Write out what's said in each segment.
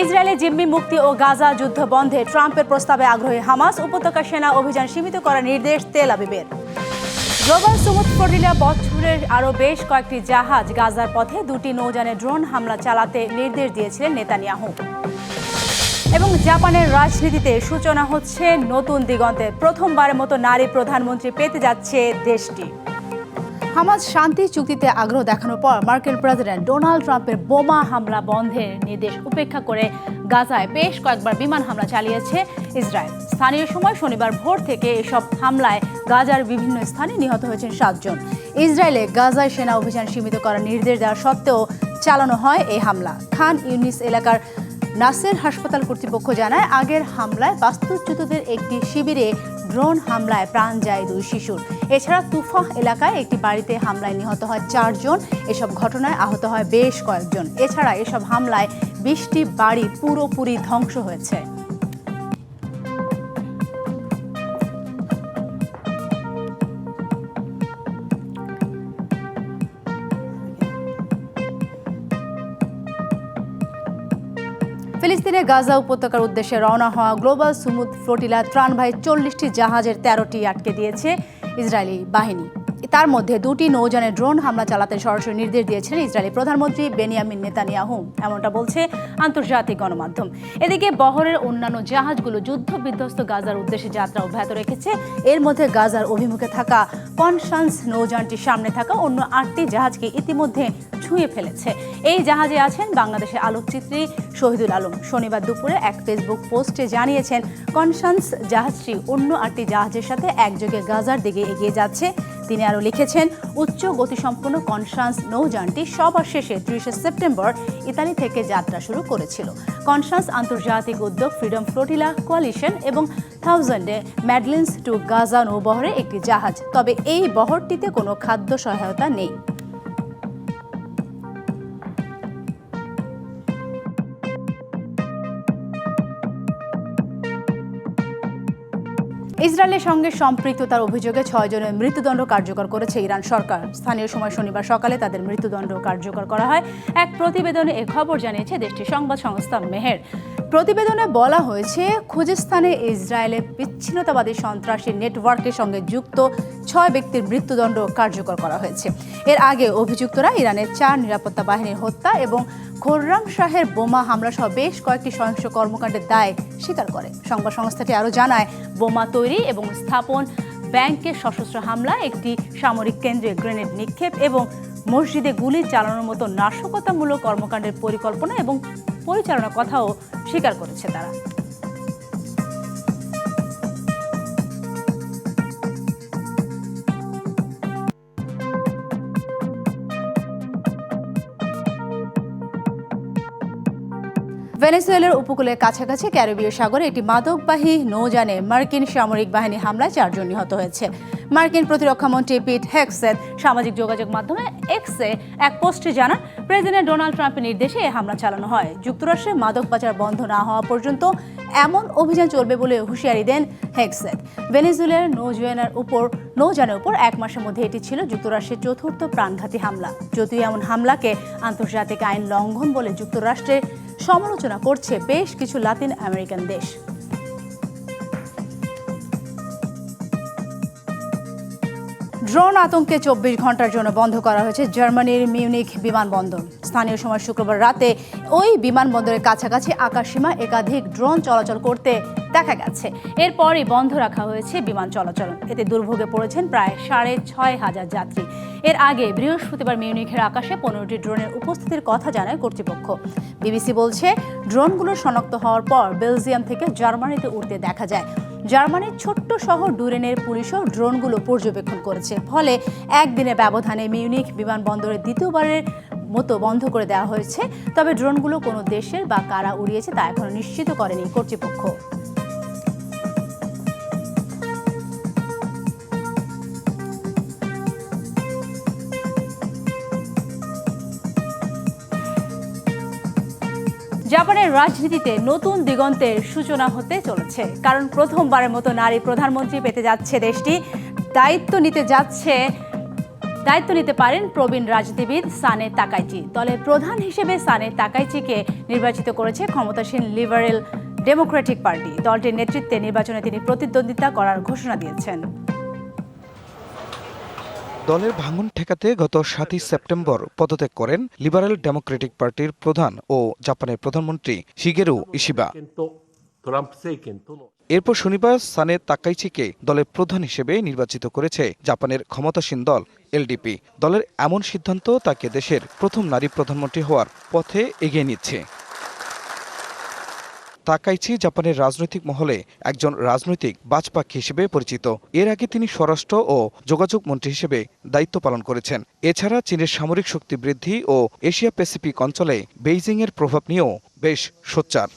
ইসরায়েলে জিম্মি মুক্তি ও গাজা যুদ্ধ বন্ধে ট্রাম্পের প্রস্তাবে আগ্রহী হামাস উপত্যকা সেনা অভিযান সীমিত করার নির্দেশ তেল আবিবের। গ্লোবাল সুমুদ ফ্লোরিডা বছরের আরও বেশ কয়েকটি জাহাজ গাজার পথে দুটি নৌযানে ড্রোন হামলা চালাতে নির্দেশ দিয়েছিলেন নেতানিয়াহু। এবং জাপানের রাজনীতিতে সূচনা হচ্ছে নতুন দিগন্তে প্রথমবারের মতো নারী প্রধানমন্ত্রী পেতে যাচ্ছে দেশটি। হামাজ শান্তি চুক্তিতে আগ্রহ দেখানোর পর মার্কিন প্রেসিডেন্ট ডোনাল্ড ট্রাম্পের বোমা হামলা বন্ধের নির্দেশ উপেক্ষা করে গাজায় বেশ কয়েকবার বিমান হামলা চালিয়েছে ইসরায়েল। স্থানীয় সময় শনিবার ভোর থেকে এসব হামলায় গাজার বিভিন্ন স্থানে নিহত হয়েছেন সাতজন। ইসরায়েলে গাজায় সেনা অভিযান সীমিত করার নির্দেশ দেওয়া সত্ত্বেও চালানো হয় এই হামলা। খান ইউনিস এলাকার নাসের হাসপাতাল কর্তৃপক্ষ জানায়, আগের হামলায় বাস্তুচ্যুতদের একটি শিবিরে ড্রোন হামলায় প্রাণ যায় দুই শিশুর। এছাড়া তুফাহ এলাকায় একটি বাড়িতে হামলায় নিহত হয় চারজন। এসব ঘটনায় আহত হয় বেশ কয়েকজন। এছাড়া এসব হামলায় বিশটি বাড়ি পুরোপুরি ধ্বংস হয়েছে। ফিলিস্তিনের গাজা উপত্যকার উদ্দেশ্যে রওনা হওয়া গ্লোবাল সুমুদ ফ্লোটিলা ত্রাণবাহী চল্লিশটি জাহাজের তেরোটি আটকে দিয়েছে। ইসরায়েলি বাহিনী। তার মধ্যে দুটি নৌযানে ড্রোন হামলা চালাতে সরাসরি নির্দেশ দিয়েছেন ইসরায়েলি প্রধানমন্ত্রী বেনিয়ামিন নেতানিয়াহু। এমনটা বলছে আন্তর্জাতিক গণমাধ্যম। এদিকে বহরের অন্যান্য জাহাজগুলো যুদ্ধ বিধ্বস্ত গাজার উদ্দেশ্যে যাত্রা অব্যাহত রেখেছে। এর মধ্যে গাজার অভিমুখে থাকা কনসান্স নৌযানটির সামনে থাকা অন্য আটটি জাহাজকে ইতিমধ্যে ছুঁয়ে ফেলেছে। এই জাহাজে আছেন বাংলাদেশের আলোকচিত্রী শহীদুল আলম। শনিবার দুপুরে এক ফেসবুক পোস্টে জানিয়েছেন, কনসান্স জাহাজটি অন্য আটটি জাহাজের সাথে একযোগে গাজার দিকে এগিয়ে যাচ্ছে। তিনি আরও লিখেছেন, উচ্চ গতিসম্পন্ন কনসান্স নৌযানটি সবার শেষে ত্রিশে সেপ্টেম্বর ইতালি থেকে যাত্রা শুরু করেছিল। কনসান্স আন্তর্জাতিক উদ্যোগ ফ্রিডম ফ্লোটিলা কোয়ালিশন এবং থাউজেন্ডে ম্যাডলিন্স টু গাজা নৌবহরে একটি জাহাজ। তবে এই বহরটিতে কোনো খাদ্য সহায়তা নেই। ইসরায়েলের সঙ্গে সম্পৃক্ততার অভিযোগে ছয়জনের মৃত্যুদণ্ড কার্যকর করেছে ইরান সরকার। স্থানীয় সময় শনিবার সকালে তাদের মৃত্যুদণ্ড কার্যকর করা হয়। এক প্রতিবেদনে এ খবর জানিয়েছে দেশটির সংবাদ সংস্থা মেহের। প্রতিবেদনে বলা হয়েছে, খুজিস্তানে ইসরায়েলে বিচ্ছিন্নতাবাদী সন্ত্রাসী নেটওয়ার্কের সঙ্গে যুক্ত ছয় ব্যক্তির মৃত্যুদণ্ড কার্যকর করা হয়েছে। এর আগে অভিযুক্তরা ইরানের চার নিরাপত্তা বাহিনীর হত্যা এবং খোররাম শাহের বোমা হামলা সহ বেশ কয়েকটি সহিংস কর্মকাণ্ডের দায় স্বীকার করে। সংবাদ সংস্থাটি আরও জানায়, বোমা তৈরি এবং স্থাপন ব্যাংকের সশস্ত্র হামলা, একটি সামরিক কেন্দ্রে গ্রেনেড নিক্ষেপ এবং মসজিদে গুলি চালানোর মতো নাশকতামূলক কর্মকাণ্ডের পরিকল্পনা এবং পরিচালনার কথাও স্বীকার করেছে তারা। ভেনেজুয়েলার উপকূলের কাছাকাছি ক্যারিবীয় সাগরে একটি মাদকবাহী নৌযানে মার্কিন সামরিক বাহিনী হামলায় চারজন নিহত হয়েছে। মার্কিন প্রতিরক্ষামন্ত্রী পিট হেক্সের সামাজিক যোগাযোগ মাধ্যমে এক্সে এক পোস্টে জানান, প্রেসিডেন্ট ডোনাল্ড ট্রাম্পের নির্দেশে এই হামলা চালানো হয়। যুক্তরাষ্ট্রে মাদক পাচার বন্ধ না হওয়া পর্যন্ত এমন অভিযান চলবে বলে হুঁশিয়ারি দেন হেক্সেট ভেনেজুয়েলার নৌযানের উপর নৌযানের উপর এক মাসের মধ্যে এটি ছিল যুক্তরাষ্ট্রের চতুর্থ প্রাণঘাতী হামলা। যদিও এমন হামলাকে আন্তর্জাতিক আইন লঙ্ঘন বলে যুক্তরাষ্ট্রের সমালোচনা করছে বেশ কিছু লাতিন আমেরিকান দেশ। ড্রোন আতঙ্কে চব্বিশ ঘণ্টার জন্য বন্ধ করা হয়েছে জার্মানির মিউনিক বিমানবন্দর। স্থানীয় সময় শুক্রবার রাতে ওই বিমানবন্দরের কাছাকাছি আকাশসীমা একাধিক ড্রোন চলাচল করতে দেখা গেছে। এরপরই বন্ধ রাখা হয়েছে বিমান চলাচল। এতে দুর্ভোগে পড়েছেন প্রায় সাড়ে ছয় হাজার যাত্রী। এর আগে বৃহস্পতিবার মিউনিখের আকাশে পনেরোটি ড্রোনের উপস্থিতির কথা জানায় কর্তৃপক্ষ। বিবিসি বলছে, ড্রোনগুলো শনাক্ত হওয়ার পর বেলজিয়াম থেকে জার্মানিতে উঠতে দেখা যায়। জার্মানির ছোট্ট শহর ডুরেনের পুলিশও ড্রোনগুলো পর্যবেক্ষণ করেছে। ফলে একদিনের ব্যবধানে মিউনিক বিমানবন্দরের দ্বিতীয়বারের মতো বন্ধ করে দেওয়া হয়েছে। তবে ড্রোনগুলো কোনো দেশের বা কারা উড়িয়েছে তা এখনও নিশ্চিত করেনি কর্তৃপক্ষ। জাপানের রাজনীতিতে নতুন দিগন্তের সূচনা হতে চলেছে। কারণ প্রথমবারের মতো নারী প্রধানমন্ত্রী পেতে যাচ্ছে দেশটি। দায়িত্ব নিতে যাচ্ছে, দায়িত্ব নিতে পারেন প্রবীণ রাজনীতিবিদ সানে তাকাইচি। দলের প্রধান হিসেবে সানে তাকাইচিকে নির্বাচিত করেছে ক্ষমতাসীন লিবারেল ডেমোক্রেটিক পার্টি। দলটির নেতৃত্বে নির্বাচনে তিনি প্রতিদ্বন্দ্বিতা করার ঘোষণা দিয়েছেন। দলের ভাঙন ঠেকাতে গত সাতই সেপ্টেম্বর পদত্যাগ করেন লিবারেল ডেমোক্রেটিক পার্টির প্রধান ও জাপানের প্রধানমন্ত্রী শিগেরু ইশিবা। এরপর শনিবার সানে তাকাইচিকে দলের প্রধান হিসেবে নির্বাচিত করেছে জাপানের ক্ষমতাসীন দল এলডিপি। দলের এমন সিদ্ধান্ত তাকে দেশের প্রথম নারী প্রধানমন্ত্রী হওয়ার পথে এগিয়ে নিচ্ছে। তাকাইচি জাপানের রাজনৈতিক মহলে একজন রাজনৈতিক বাজপাখি হিসেবে পরিচিত। এর আগে তিনি স্বরাষ্ট্র ও যোগাযোগ মন্ত্রী হিসেবে দায়িত্ব পালন করেছেন। এছাড়া চীনের সামরিক শক্তি বৃদ্ধি ও এশিয়া প্যাসিফিক অঞ্চলে বেইজিংয়ের প্রভাব নিয়েও বেশ সোচ্চার।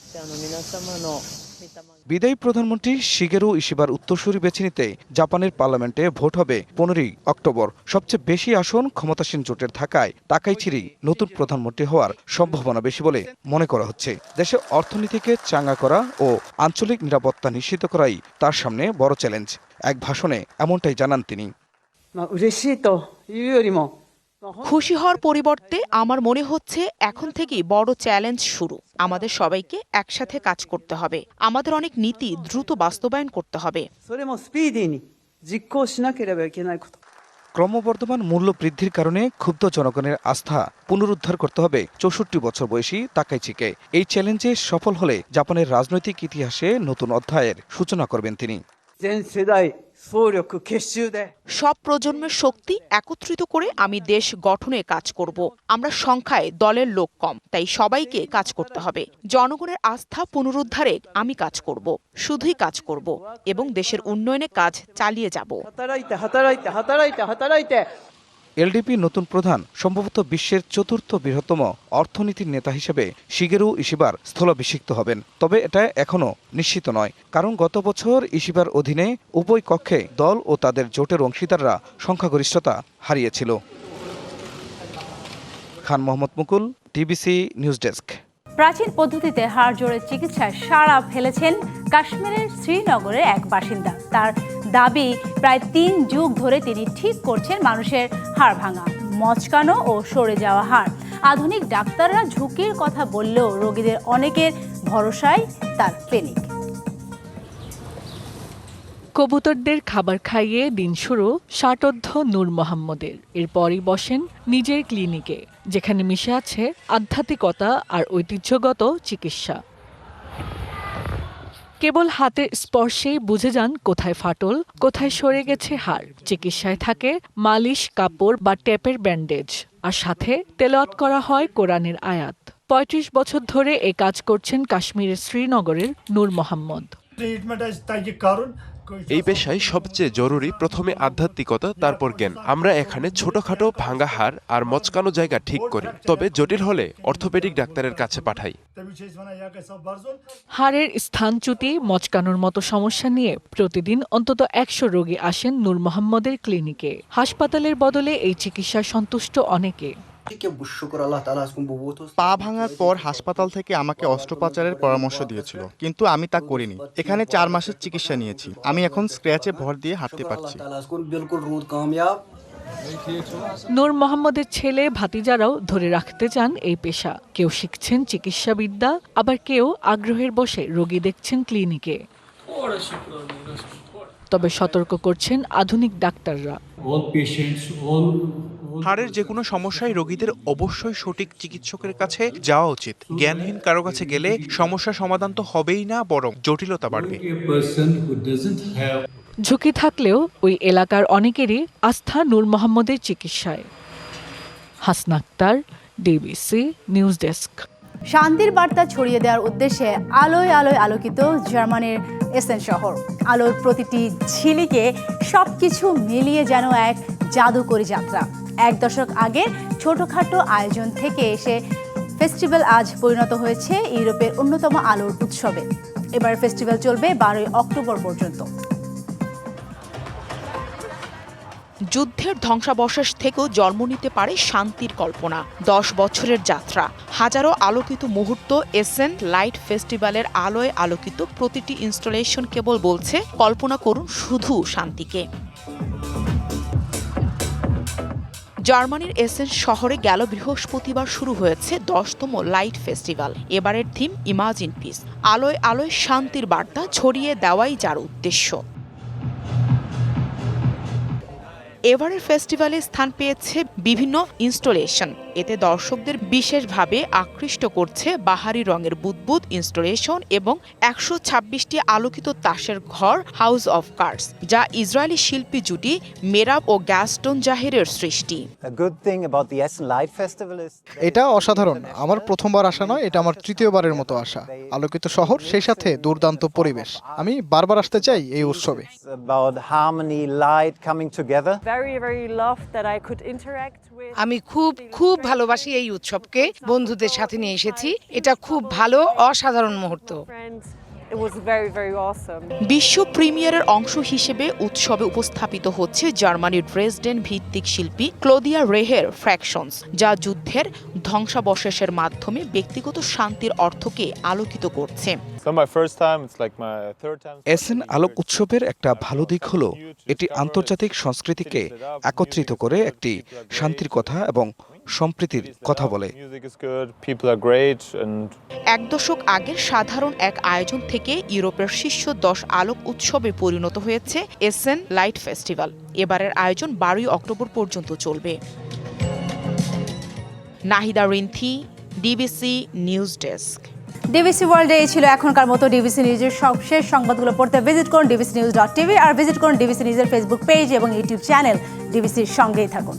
বিদায়ী প্রধানমন্ত্রী শিগেরু ইশিবার উত্তরসূরি বেছে নিতে জাপানের পার্লামেন্টে ভোট হবে পনেরোই অক্টোবর। সবচেয়ে বেশি আসন ক্ষমতাসীন জোটের থাকায় তাকাইচিরি নতুন প্রধানমন্ত্রী হওয়ার সম্ভাবনা বেশি বলে মনে করা হচ্ছে। দেশে অর্থনীতিকে চাঙ্গা করা ও আঞ্চলিক নিরাপত্তা নিশ্চিত করাই তার সামনে বড় চ্যালেঞ্জ। এক ভাষণে এমনটাই জানান তিনি। খুশি হওয়ার পরিবর্তে আমার মনে হচ্ছে এখন থেকেই বড় চ্যালেঞ্জ শুরু। আমাদের সবাইকে একসাথে কাজ করতে হবে। আমাদের অনেক নীতি দ্রুত বাস্তবায়ন করতে হবে। ক্রমবর্ধমান মূল্য বৃদ্ধির কারণে ক্ষুব্ধ জনগণের আস্থা পুনরুদ্ধার করতে হবে চৌষট্টি বছর বয়সী তাকাইচিকে। এই চ্যালেঞ্জে সফল হলে জাপানের রাজনৈতিক ইতিহাসে নতুন অধ্যায়ের সূচনা করবেন তিনি। সব প্রজন্মের শক্তি একত্রিত করে আমি দেশ গঠনে কাজ করব। আমরা সংখ্যায় দলের লোক কম তাই সবাইকে কাজ করতে হবে। জনগণের আস্থা পুনরুদ্ধারে আমি কাজ করব শুধুই কাজ করব এবং দেশের উন্নয়নে কাজ চালিয়ে যাব। এলডিপি নতুন প্রধান, সম্ভবত বিশ্বের চতুর্থ বৃহত্তম অর্থনীতির নেতা হিসেবে শিগেরু ইসিবার স্থলাভিষিক্ত হবেন। তবে এটা এখনও নিশ্চিত নয়, কারণ গত বছর ইশিবার অধীনে উভয় কক্ষে দল ও তাদের জোটের অংশীদাররা সংখ্যাগরিষ্ঠতা হারিয়েছিল। Khan Mohammad Mukul, DBC news desk. প্রাচীন পদ্ধতিতে হাড় জোড়ের চিকিৎসায় সাড়া ফেলেছেন কাশ্মীরের শ্রীনগরের এক বাসিন্দা। তার দাবি প্রায় তিন যুগ ধরে তিনি ঠিক করছেন মানুষের হাড় ভাঙা, মচকানো ও সরে যাওয়া হাড়। আধুনিক ডাক্তাররা ঝুঁকির কথা বললেও রোগীদের অনেকের ভরসায় তার ক্লিনিক। কবুতরদের খাবার খাইয়ে দিন শুরু ষাটোর্ধ নূর মোহাম্মদের। এরপরই বসেন নিজের ক্লিনিকে, যেখানে মিশে আছে আধ্যাত্মিকতা আর ঐতিহ্যগত চিকিৎসা। কেবল হাতে স্পর্শেই বুঝে যান কোথায় ফাটল, কোথায় সরে গেছে হাড়। চিকিৎসায় থাকে মালিশ, কাপড় বা টেপের ব্যান্ডেজ। আর সাথে তেলাওয়াত করা হয় কোরআনের আয়াত। পঁয়ত্রিশ বছর ধরে এ কাজ করছেন কাশ্মীরের শ্রীনগরের নূর মোহাম্মদ। ট্রিটমেন্ট কারণ এই পেশায় সবচেয়ে জরুরি প্রথমে আধ্যাত্মিকতা, তারপর জ্ঞান। আমরা এখানে ছোটখাটো ভাঙ্গা হাড় আর মচকানো জায়গা ঠিক করি। তবে জটিল হলে অর্থোপেডিক ডাক্তারের কাছে পাঠাই। হাড়ের স্থানচ্যুতি মচকানোর মতো সমস্যা নিয়ে প্রতিদিন অন্তত একশো রোগী আসেন নূর মোহাম্মদের ক্লিনিকে। হাসপাতালের বদলে এই চিকিৎসায় সন্তুষ্ট অনেকে। পা ভাঙার পর হাসপাতাল থেকে আমাকে অস্ত্রোপচারের পরামর্শ দিয়েছিল কিন্তু আমি তা করিনি। এখানে চার মাসের চিকিৎসা নিয়েছি। আমি এখন স্ক্র্যাচে ভর দিয়ে হাঁটতে পারছি। নূর মোহাম্মদের ছেলে ভাতিজারাও ধরে রাখতে চান এই পেশা। কেউ শিখছেন চিকিৎসাবিদ্যা আবার কেউ আগ্রহের বসে রোগী দেখছেন ক্লিনিকে। তবে সতর্ক করছেন আধুনিক ডাক্তাররা। হাড়ের যে কোনো সমস্যায় রোগীদের অবশ্যই সঠিক চিকিৎসকের কাছে যাওয়া উচিত। জ্ঞানহীন কারও কাছে গেলে সমস্যা সমাধান তো হবেই না বরং জটিলতা বাড়বে। ঝুঁকি থাকলেও ওই এলাকার অনেকেরই আস্থা নূর মোহাম্মদের চিকিৎসায়। Hasna Akter DBC news desk শান্তির বার্তা ছড়িয়ে দেওয়ার উদ্দেশ্যে আলোয় আলোয় আলোকিত জার্মানির এসেন শহর। আলোর প্রতিটি ঝিলিকে সব কিছু মিলিয়ে যেন এক জাদুকরী যাত্রা। এক দশক আগে ছোটোখাটো আয়োজন থেকে এসে ফেস্টিভ্যাল আজ পরিণত হয়েছে ইউরোপের অন্যতম আলোর উৎসবে। এবার ফেস্টিভ্যাল চলবে বারোই অক্টোবর পর্যন্ত। যুদ্ধের ধ্বংসাবশেষ থেকেও জন্ম নিতে পারে শান্তির কল্পনা। দশ বছরের যাত্রা। হাজারো আলোকিত মুহূর্ত এসেন লাইট ফেস্টিভ্যালের আলোয় আলোকিত প্রতিটি ইনস্টলেশন কেবল বলছে, কল্পনা করুন শুধু শান্তিকে। জার্মানির এসেন্স শহরে গেল বৃহস্পতিবার শুরু হয়েছে দশতম লাইট ফেস্টিভ্যাল। এবারের থিম ইমাজিন পিস। আলোয় আলোয় শান্তির বার্তা ছড়িয়ে দেওয়াই যার উদ্দেশ্য। এবারের ফেস্টিভ্যালে স্থান পেয়েছে বিভিন্ন ইনস্টলেশন। এতে দর্শকদের বিশেষভাবে আকৃষ্ট করছে বাহারি রঙের বুদবুদ ইনস্টলেশন এবং একশো ছাব্বিশটি আলোকিত তাসের ঘর হাউস অফ কার্ডস যা ইসরায়েলি শিল্পী জুটি মেরাব ও গ্যাস্টন জাহিরের সৃষ্টি। এটা অসাধারণ। আমার প্রথমবার আসা নয় এটা আমার তৃতীয়বারের মতো আসা। আলোকিত শহর সেই সাথে দুর্দান্ত পরিবেশ। আমি বারবার আসতে চাই এই উৎসবে। আমি খুব খুব ভালোবাসি এই উৎসবকে। বন্ধুদের সাথে নিয়ে এসেছি। এটা খুব ভালো, অসাধারণ মুহূর্ত। বিশ্ব প্রিমিয়ারের অংশ হিসেবে উৎসবে উপস্থাপিত হচ্ছে জার্মানির ড্রেসডেন ভিত্তিক শিল্পী ক্লোদিয়া রেহের ফ্র্যাকশনস যা যুদ্ধের ধ্বংসাবশেষের মাধ্যমে ব্যক্তিগত শান্তির অর্থকে আলোকিত করছে। এসএন আলোক উৎসবের একটা ভালো দিক হলো এটি আন্তর্জাতিক সংস্কৃতিকে একত্রিত করে একটি শান্তির কথা এবং সম্প্রীতির কথা বলে। এক দশক আগের সাধারণ এক আয়োজন থেকে ইউরোপের শীর্ষ দশ আলোক উৎসবে পরিণত হয়েছে এসএন লাইট ফেস্টিভ্যাল। এবারের আয়োজন বারোই অক্টোবর পর্যন্ত চলবে। Nahida Rinthi DBC news desk. DBC ওয়ার্ল্ডে এই ছিল এখনকার মতো ডিবিসি নিউজের সবশেষ সংবাদগুলো পড়তে ভিজিট করুন ডিবিসি নিউজ ডট টিভি আর ভিজিট করুন ডিবিসি নিউজের ফেসবুক পেজ এবং ইউটিউব চ্যানেল। ডিবিসির সঙ্গেই থাকুন।